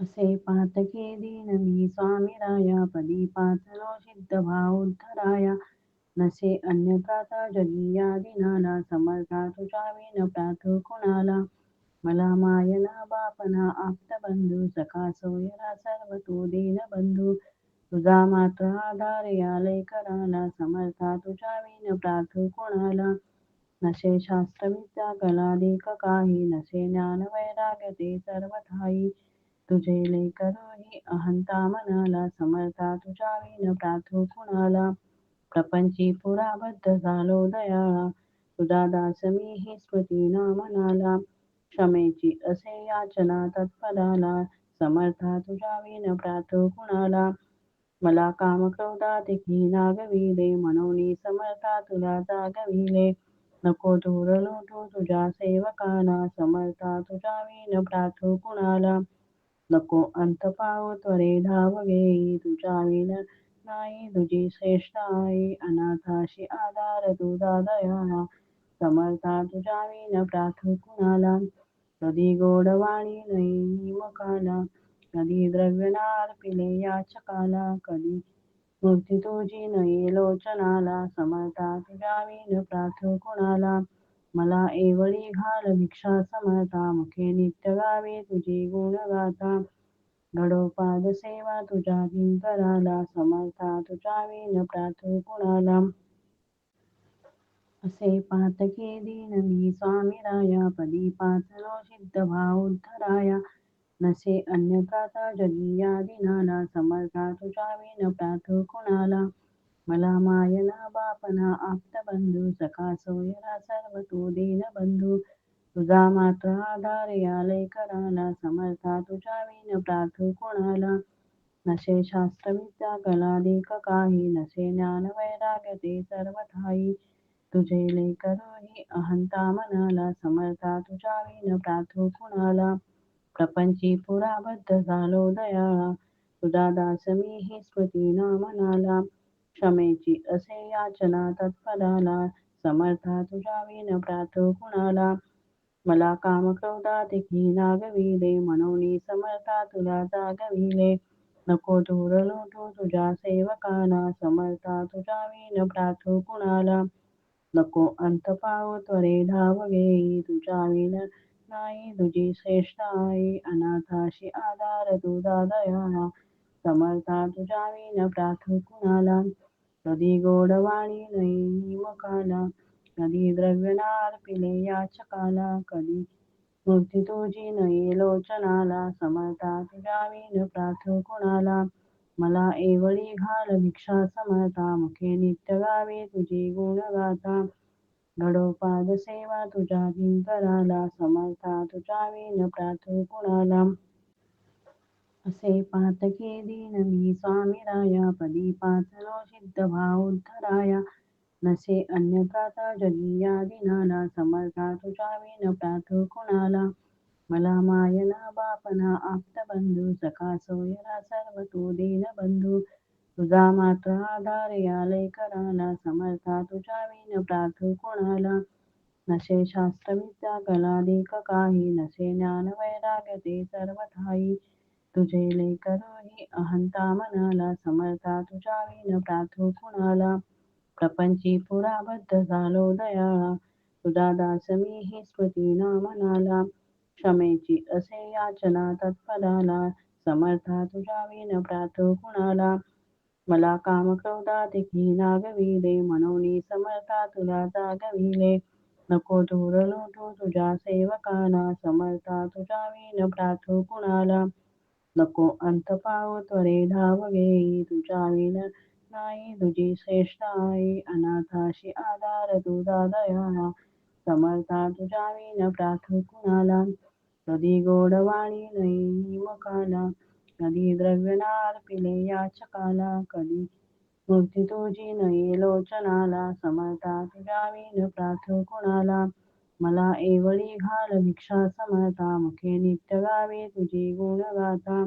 असे पातके दीन मी स्वामीराया, पदी पाचलो सिद्ध भावोद्धराया नसे अन्य प्राता जगी या समर्था तुझ्या विन प्रार्थू कुणाला। मला मायना बापना आप्त बंधू, सखा सोयरा सर्व तो दीन बंधू। तुझा मात्र आधार यालय कराला समर्था तुझ्या विन प्रार्थू कुणाला। नसे शास्त्र विद्या कलाधिक काही, नसे ज्ञान वैराग्य ते सर्व ठाई तुझे लेकर ही अहंता मनाला समर्था तुझ्या विन प्रार्थू कुणाला प्रपंची पुराबद्ध झालो दयाळा तुझा दास मी ही स्मृती ना म्हणाला क्षमेची असे याचना तत्पराला, समर्था तुझ्या विन प्रार्थू कुणाला मला काम क्रोधातिकी नागविले म्हणून समर्था तुला जागविले। नको दूर लोटू तुझ्या सेवकाला, समर्था तुझ्या विन प्रार्थू कुणाला नको अंत पावो त्वरे धाव घेई तुझ्या विन नाही तुझी श्रेष्ठ आई अनाथाशी आधार तुझा दयाळा समर्था तुझ्या विन प्रार्थू कुणाला कधी गोडवाणी नाही मुखाला कधी द्रव्यनार पिले याचकाला कधी मूर्ती तुझी नये लोचनाला, समर्था तुझ्या विन प्रार्थू कुणाला मला एवढी घाल भिक्षा समर्था मुखे नित्य गावे तुझी गुणगाथा घडोपाद सेवा तुझ्या किंकराला समर्था तुझ्या विन प्रार्थू कुणाला असे पातके दीन मी स्वामीराया, पदी पाचलो सिद्ध भावोद्धराया नसे अन्य प्राता जगी या दिनाला, समर्था तुझ्या विन प्रार्थू कुणाला मला मायना बापना आप्त बंधू सखा सोयरा सर्व तू दीन बंधू। तुझा मात्र आधार यालय कराला समर्था तुझ्या विन प्रार्थू कोणाला? नसे शास्त्र विद्या कलाधिक काही नसे ज्ञान वैराग्य ते सर्व ठाई तुझे लेकरोही अहंता मनाला समर्था तुझ्या विन प्रार्थू कुणाला? प्रपंची पुराबद्ध झालो दयाळा। तुझा दास मी ही स्मृती ना म्हणाला क्षमेची असे याचना तत्पराला समर्था तुझ्या विन प्रार्थू कुणाला मला काम क्रोधातिकी नागविले म्हणून समर्था तुला जागविले। नको दूर लोटू तुझ्या सेवकाला समर्था तुझ्या विन प्रार्थू कुणाला नको अंत पावो त्वरे धाव घेई तुझ्या विन नाही, तुझी श्रेष्ठ आई, अनाथाशी आधार तुझा दयाळा समर्था तुझ्या विन प्रार्थू कुणाला कधी गोडवाणी नाही मुखाला कधी द्रव्यनार पिले याचकाला कधी? मूर्ती तुझी नये लोचनाला समर्था तुझ्या विन कुणाला? मला एवळी घाल भिक्षा समर्था मुखे नित्य गावी तुझी गुणगाथा घडोपाद सेवा तुझ्या भिंतराला समर्था तुझ्या प्राथ कुणाला? असे पातके दीन मी स्वामीराया पदी पाचलो सिद्ध भावोद्धराया नसे अन्य प्राता जगी या दिनाला समर्था तुझ्या विन प्रार्थू कुणाला। मला मायना बापना आप्त बंधू सखा सोयरा सर्व तो दीन बंधू। तुझा मात्र आधार यालय कराला समर्था तुझ्या विन प्रार्थू कोणाला। नसे शास्त्र विद्या कलाधिक काही नसे ज्ञान वैराग्य ते सर्व ठाई तुझे लेकरो ही अहंता मनाला समर्था तुझ्या विन प्रार्थू कुणाला? प्रपंची पुराबद्ध झालो दयाळा तुझा दास मी ही स्मृती ना मनाला क्षमेची असे याचना तत्पराला समर्था तुझ्या विन प्रार्थू कुणाला? मला काम क्रोधा देखी नागविले म्हणून समर्था तुला जागविले. नको दूर लोटू तुझ्या सेवकाला समर्था तुझ्या विन प्रार्थू कुणाला? नको अंत पावो त्वरे धाव घेई तुझ्या विन नाही तुझी श्रेष्ठ आई अनाथाशी आधार तुझा दयाळा समर्था तुझ्या विन प्रार्थू कुणाला कधी गोडवाणी नाही मुखाला कधी द्रव्यनार पिले याचकाला, कधी मूर्ती तुझी लोचनाला, समर्था तुझ्या विन कुणाला मला एवढी घाल भिक्षा समर्था मुखे नित्य गावे तुझी गुणगाथा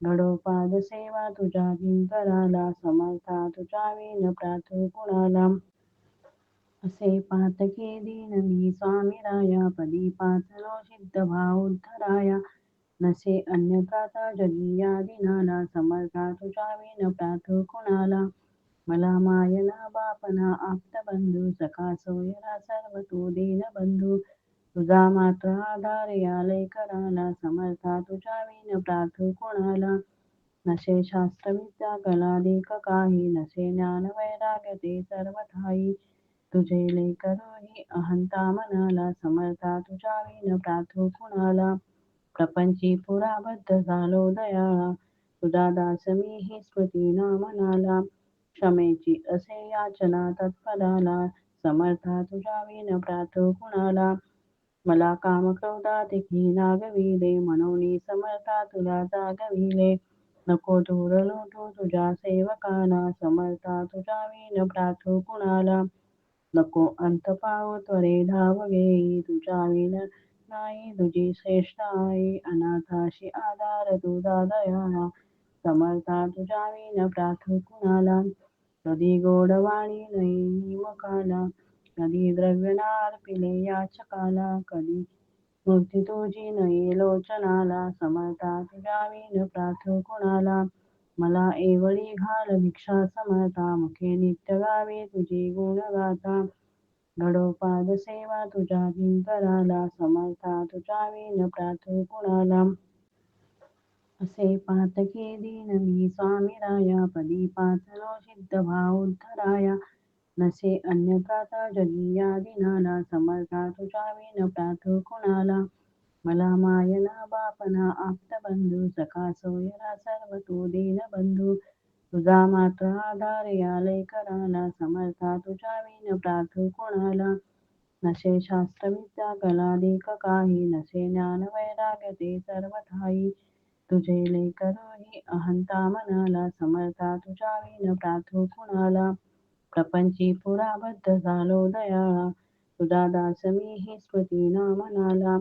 घडोपाद सेवा तुझ्या किंकराला समर्था तुझ्या विन प्रार्थू कुणाला असे पातके दीन मी स्वामीराया पदी पाचलो सिद्ध भावोद्धराया नसे अन्य प्राता जगी या दिनाला समर्था तुझा विन प्रार्थू कुणाला मला मायना बापना आप्त बंधू सखा सोयरा सर्व तू दीन बंधू. तुझा मात्र आधार यालय कराला समर्था तुझ्या विन प्रार्थू कोणाला? नसे शास्त्र विद्या कलाधिक काही नसे ज्ञान वैराग्य ते सर्व ठाई. तुझे लेकरोही अहंता मनाला समर्था तुझ्या विन प्रार्थू कुणाला? प्रपंची पुराबद्ध झालो दयाळा. तुझा दास मी ही स्मृती ना म्हणाला क्षमेची असे याचना तत्पदाला समर्था तुझ्या विन प्रार्थू कुणाला मला काम क्रोधात की नागविले म्हणून समर्था तुला जागविले। नको दूर लोटू तुझ्या सेवकाला समर्था तुझ्या विन प्रार्थू कुणाला नको अंत पाव त्वरे धाव घेई तुझ्या विन नाही तुझी श्रेष्ठ आई। अनाथाशी आधार तुझा दयाळा। समर्था तुझ्या विन प्रार्थू कुणाला कधी गोडवाणी नाही मुखाला कधी द्रव्यनार पिले याचकाला। कधी मूर्ती तुझी नये लोचनाला। समर्था तुझ्या विन प्रार्थू कुणाला मला एवढी घाल भिक्षा समर्था। मुखे नित्य गावे तुझी गुण गाता घडोपाद सेवा तुझ्या किंकराला समर्था तुझ्या विन प्रार्थू कुणाला असे पातके दीन मी स्वामी राया पदी पाचलो सिद्ध भाव उद्धराया नसे अन्य प्राता जगी या दिनाला समर्था तुझ्या विन प्राथ कुणाला? मला मायना बापना आप्त बंधू सखा सोयरा सर्व तू दीन बंधू. तुझा मात्र आधार यालय कराला समर्था तुझ्या विन प्रार्थ कोणाला? नसे शास्त्र विद्या देख काही नसे ज्ञान वैराग्य ते सर्व ठाई तुझे लेकरोही अहंता मनाला, समर्था तुझा विन प्रार्थू कुणाला। प्रपंची पुराबद्ध झालो दयाळा तुझा दास मी ही स्मृती ना म्हणाला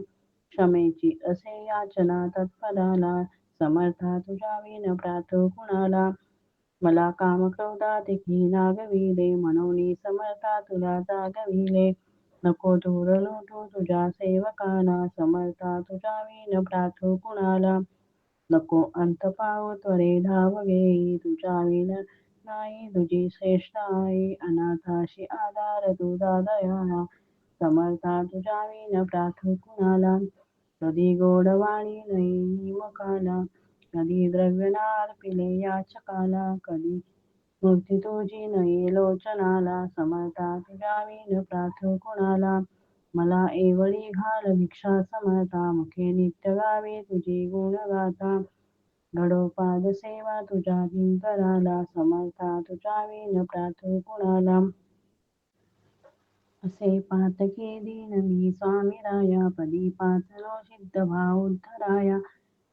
क्षमेची असे याचना तत्पदाला समर्था तुझ्या विन प्रार्थू कुणाला। मला काम क्रोधात की नागविले म्हणून समर्था तुला जागविले। नको दूर लोटू तुझ्या सेवकाला, समर्था तुझ्या विन प्रार्थू कुणाला। नको अंत पाव त्वरे धाव घेई तुझ्या विन नाही तुझी श्रेष्ठ आई अनाथाशी आधार तुझा दयाळा समर्था तुझ्या विन प्रार्थू कुणाला कधी गोडवाणी नाही मुखाला कधी द्रव्यनार पिले याचकाला कधी मूर्ती तुझी नये लोचनाला समर्था तुझ्या विन प्रार्थू कुणाला मला एवढी घाल भिक्षा समर्था मुखे नित्य गावे तुझी गुण गाता. घडोपाद सेवा तुझ्या किंकराला समर्था तुझ्या विन प्रार्थू कुणाला असे पातके दीन मी स्वामी राया पदी पाचलो सिद्ध भाव उद्धराया.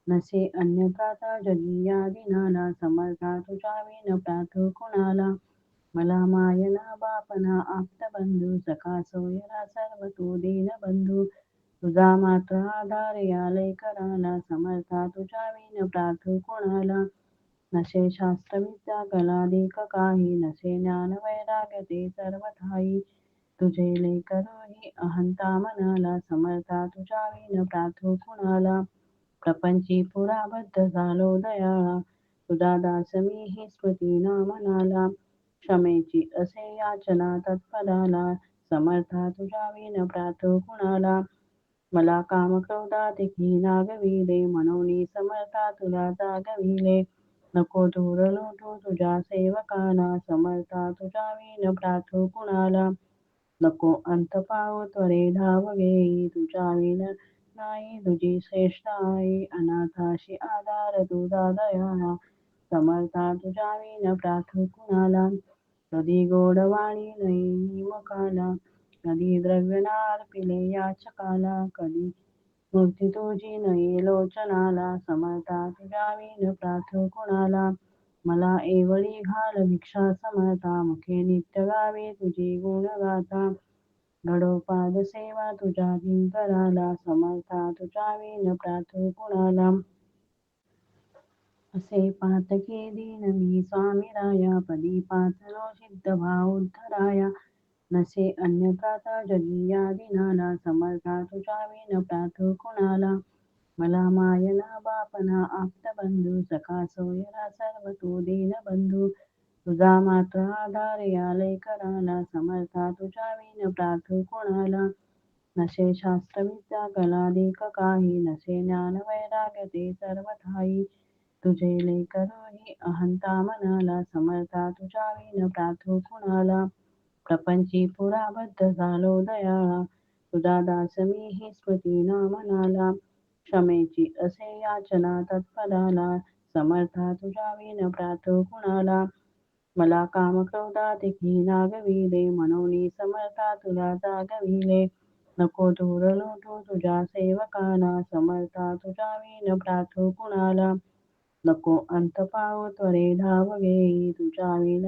नसे अन्य प्राता जगी या दिनाला, समर्था तुझ्या विन प्रार्थू कुणाला मला मायना बापना आप्त बंधू सखा सोयरा सर्व तू दीन बंधू। तुझा मात्र आधार यालय कराला समर्था तुझ्या विन प्रार्थू कोणाला? नसे शास्त्र विद्या कलाधिक काही नसे ज्ञान वैराग्य ते सर्व ठाई तुझे लेकरोही अहंता मनाला समर्था तुझ्या विन प्रार्थू कुणाला? प्रपंची पुराबद्ध झालो दयाळा। तुझा दास मी ही स्मृती ना म्हणाला क्षमेची असे याचना तत्पदाला समर्था तुझ्या विन प्रार्थू कुणाला मला काम क्रोधात की नागविले म्हणून समर्था तुला जागविले। नको दूर लोटू तुझ्या सेवकाला समर्था तुझ्या विन प्रार्थू कुणाला नको अंत पाव त्वरे धाव घेई तुझ्या विन नाही तुझी श्रेष्ठ आई अनाथाशी आधार तुझा दयाळा समर्था तुझ्या विन प्रार्थू कुणाला कधी गोडवाणी नयी मुखाला कधी द्रव्यनार पिले याचकाला कधी मूर्ती तुझी नये लोचनाला समर्था तुझ्या प्राथ कुणाला मला एवळी घाल भिक्षा समर्था मुखे नित्य गावे तुझी गुण गाता घडोपाद सेवा तुझ्या किंकराला समर्था तुझ्या प्राथ कुणाला असे पातके दीन मी स्वामी राया, पदी पाचलो सिद्ध भाव उद्धराया। नसे अन्य प्राता जगी या दिनाला समर्था तुझ्या विन प्रार्थू कुणाला। मला मायना बापना आप्तबंधू सखा सोयरा सर्व तो दीनबंधू तुझा मात्र आधार या लेकराला समर्था तुझ्या विन प्रार्थू कोणाला। विद्या कला लेख काही नसे ज्ञान वैराग्य ते सर्व ठाई तुझे लेकरोही अहंता मनाला, समर्था तुझ्या विन प्रार्थू कुणाला। प्रपंची पुराबद्ध झालो दयाळा तुझा दास मी ही स्मृती ना मनाला क्षमेची असे याचना तत्पदाला समर्था तुझ्या विन प्रार्थू कुणाला। मला काम क्रोधातिकी नागविले मनोनी समर्था तुला जागविले। नको दूर लोटू तुझ्या सेवकाला, समर्था तुझ्या विन प्रार्थू कुणाला। नको अंत पाव त्वरे धाव घेई तुझ्या विन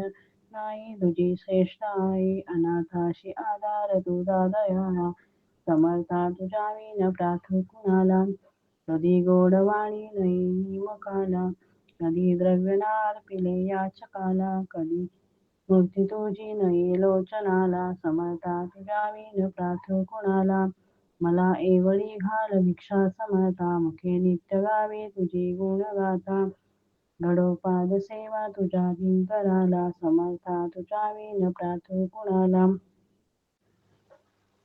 नाही तुझी श्रेष्ठ आई अनाथाशी आधार तुझा दयाळा समर्था तुझ्या विन प्रार्थू कुणाला कधी गोडवाणी नाही मुखाला कधी द्रव्यनार पिले याचकाला, कधी मूर्ती तुझी नये लोचनाला, समर्था तुझ्या विन प्रार्थू कुणाला मला एवळी घाल भिक्षा समर्था मुखे नित्य गावे तुझी गुण गाता. घडोपाद सेवा तुझ्या किंकराला समर्था तुझ्या विन प्रार्थू कुणाला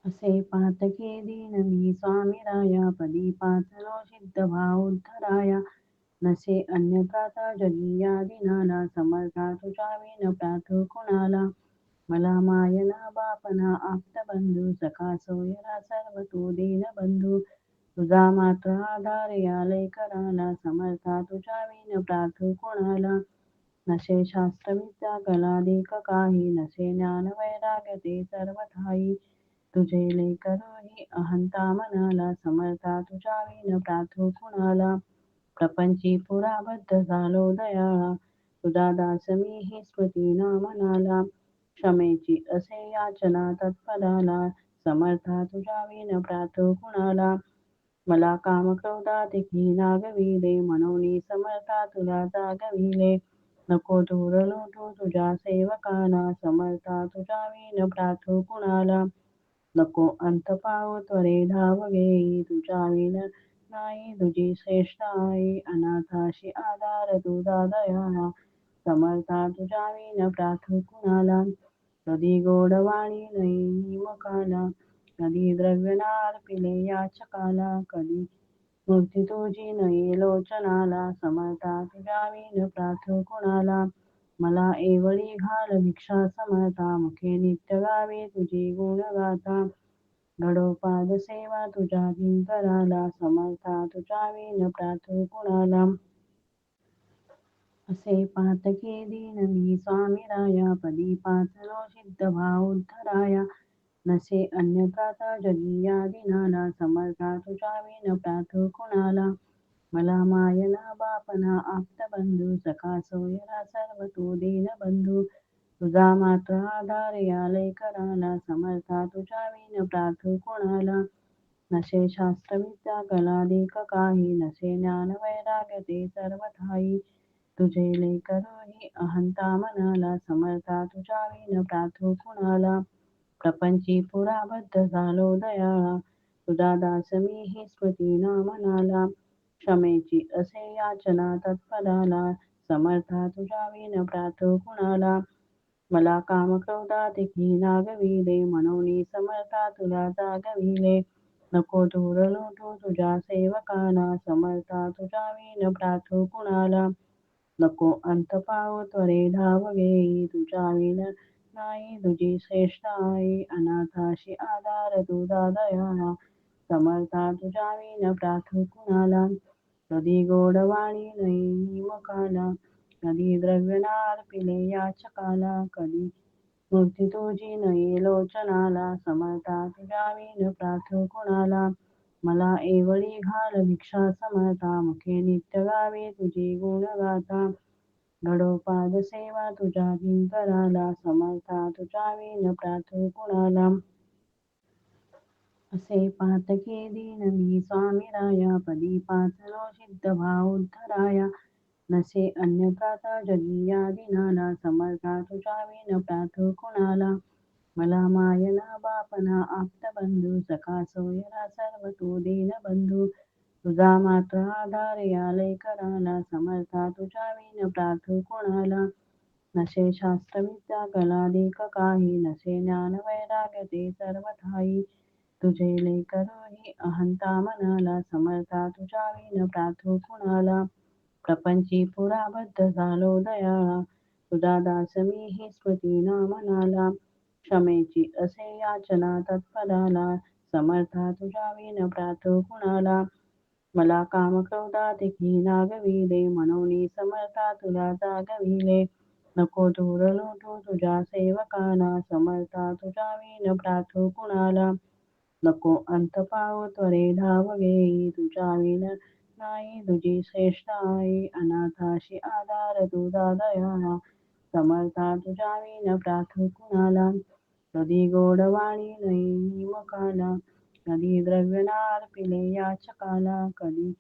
असे पातके दीन मी स्वामी राया, पदी पाचलो सिद्ध भाव उद्धराया. नसे अन्य प्राता जगी या दिनाला समर्था तुझ्या विन प्रार्थू कुणाला मला मायना बापना आप्तबंधू सखा सोयरा सर्व तू दीनबंधू तुझा मात्र आधार या लेकराला समर्था तुझ्या विन प्रार्थू कोणाला? नशे शास्त्र विद्या कला देख काही नशे ज्ञान वैराग्य ते सर्व ठाई तुझे लेकरोही अहंता मनाला समर्था तुझ्या विन प्रार्थू कुणाला? प्रपंची पुराबद्ध झालो दयाळा तुझा दास मी ही स्मृती ना मनाला क्षमेची असे याचना तत्पदाला समर्था तुझ्या विन प्रार्थू कुणाला मला काम क्रोधात क्रोधातिकी नागविले मनोनी समर्था तुला जागविले. नको दूर लोटू तुझ्या सेवकाला समर्था तुझ्या विन प्रार्थू कुणाला नको अंत पाव त्वरे धाव घेई तुझ्या विन नाही तुझी श्रेष्ठ आई अनाथाशी आधार तुझा दयाळा समर्था तुझ्या विन प्रार्थू कुणाला कधी गोडवाणी नाही मुखाला कधी द्रव्यनार पिले याचकाला कधी मूर्ती तुझी नये लोचनाला समर्था तुझ्या विन प्रार्थू कुणाला मला एवळी घाल भिक्षा समर्था, मुखे नित्य गावे तुझी गुण गाता घडोपाद सेवा तुझ्या किंकराला समर्था तुझ्या विन प्रार्थू कुणाला असे पातके दीन मी स्वामी राया पदी पाचलो सिद्ध भाव उद्धराया नसे अन्य प्राता जगी या दिनाला समर्था तुझ्या विन प्रार्थू कुणाला. मला मायना बापना आप्तबंधू सखा सोयरा सर्व तू दीन बंधू. तुझा मात्र आधार या कराला समर्था तुझ्या विन प्रार्थू कुणाला. नसे शास्त्र विद्या कला लेख काही नसे ज्ञान वैराग्य ते सर्व ठाई तुझे लेकरोही अहंता मनाला समर्था तुझ्या विन प्रार्थू कुणाला? प्रपंची पुराबद्ध झालो दयाळा तुझा दास मी ही स्मृती ना मनाला क्षमेची असे याचना तत्पदाला समर्था तुझ्या विन प्रार्थू कुणाला? मला काम क्रोधातिकी नागविले मनोनी समर्था तुला जागविले. नको दूर लोटू तुझ्या सेवकाला समर्था तुझ्या विन प्रार्थू कुणाला? नको अंत पावू त्वरे धाव घेई तुझ्या विन नाही तुझी श्रेष्ठ आई अनाथाशी आधार तुझा दयाळा समर्था तुझ्या विन प्रार्थू कुणाला कधी गोडवाणी नाही मुखाला कधी द्रव्यनार पिले याचकाला कधी मूर्ती तुझी नये लोचनाला समर्था तुझ्या विन प्रार्थू कुणाला मला एवळी घाल भिक्षा समर्था मुखे नित्य गावे तुझी गुण गाता। घडोपाद सेवा तुझ्या किंकराला समर्था तुझ्या विन प्रार्थू कुणाला असे पातके दीन मी स्वामी राया, पदी पाचलो सिद्ध भाव उद्धराया। नसे अन्य प्राता जगी या दिनाला समर्था तुझ्या विन प्रार्थू कुणाला मला मायना बापना आप्तबंधू सखा सोयरा सर्व तू दीन बंधू. तुझा मात्र आधार यालय कराला समर्था तुझ्या विन प्रार्थू कोणाला? नसे शास्त्र विद्या देख काही नसे ज्ञान वैराग्य ते सर्व ठाई तुझे लेकराही अहंता मनाला समर्था तुझ्या विन प्रार्थू कुणाला? प्रपंची पुराबद्ध झालो दयाळा तुझा दास मी ही स्मृती ना मनाला क्षमेची असे याचना तत्पदाला समर्था तुझ्या विन प्रार्थू कुणाला मला काम क्रोधातिकी नागविले म्हणून समर्था तुला जागविले नको दूर लोटू तुझ्या सेवकाला समर्था तुझ्या विन प्रार्थू कुणाला नको अंत पाहू त्वरे धाव घेई तुझ्या विन नाही, तुझी श्रेष्ठ आई अनाथाशी आधार तुझा दयाळा समर्था तुझ्या विन प्रार्थू कुणाला नदी गोडवाणी नाही मुखाला नदी द्रव्य पिले याचकाला कधी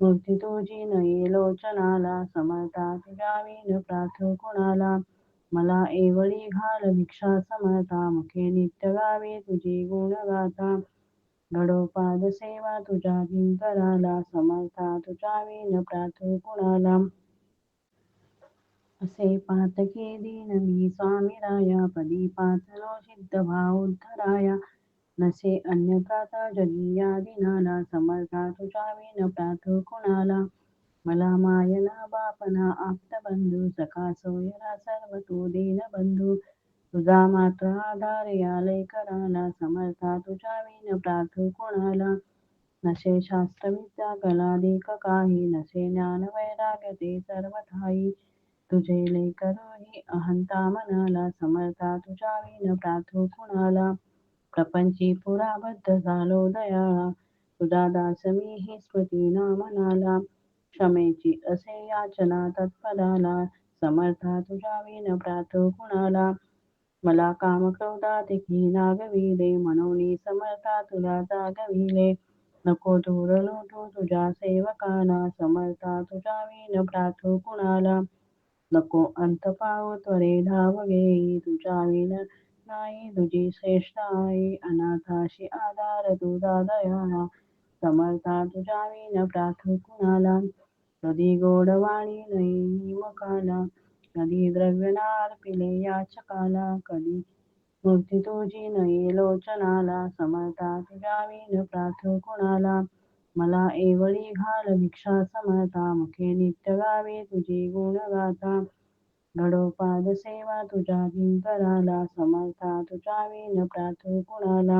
मूर्ती तुझी नये लोचनाला समर्था तुझ्या विन प्रार्थू कुणाला मला एवढी घाल भिक्षा समर्था मुखे नित्य गावे तुझी गुणगाथा घडोपाद सेवा तुझ्या कराला समर्था तुझ्या विन प्रार्थ कुणाला. असे पातके दीन मी स्वामीराया पदी पाचलो सिद्ध भाव उद्धराया. नसे अन्य प्राता जगी या दिनाला समर्था तुझ्या विन प्रार्थू कुणाला. मला मायना बापना आप्त बंधू, सखा सोयरा सर्व तू दीन बंधू. तुझा मात्र आधार यालय कराला समर्था तुझ्या विन प्रार्थू कुणाला. नसे शास्त्र विद्या कलाधिक काही नसे ज्ञान वैराग्य ते सर्व ठाई तुझे लेकर ही अहंता मनाला, समर्था तुझ्या विन प्रार्थू कुणाला. प्रपंची पुराबद्ध झालो दयाळा तुझा दास मी ही स्मृती ना मनाला. क्षमेची असे याचना तत्पदाला समर्था तुझ्या विन प्रार्थू कुणाला. मला काम क्रोधातिकी नागविले म्हणून समर्था तुला जागविले. नको दूर लोटू तुझ्या सेवकाला, समर्था तुझ्या विन प्रार्थू कुणाला. नको अंत पाहू त्वरे धाव घेई तुझ्या विन नाही तुझी श्रेष्ठ आई अनाथाशी आधार तुझा दयाळा समर्था तुझ्या विन प्रार्थू कुणाला कधी गोडवाणी नाही मुखाला कधी द्रव्य पिले याचकाला कधी मूर्ती तुझी नये लोचनाला, समर्था तुझ्या विन प्रार्थू कुणाला मला एवळी घाल भिक्षा समता मुखे नित्य गावे तुझी गुण गाता. घडोपाद सेवा तुझ्या किंकराला समर्था तुझ्या विन प्रार्थू कुणाला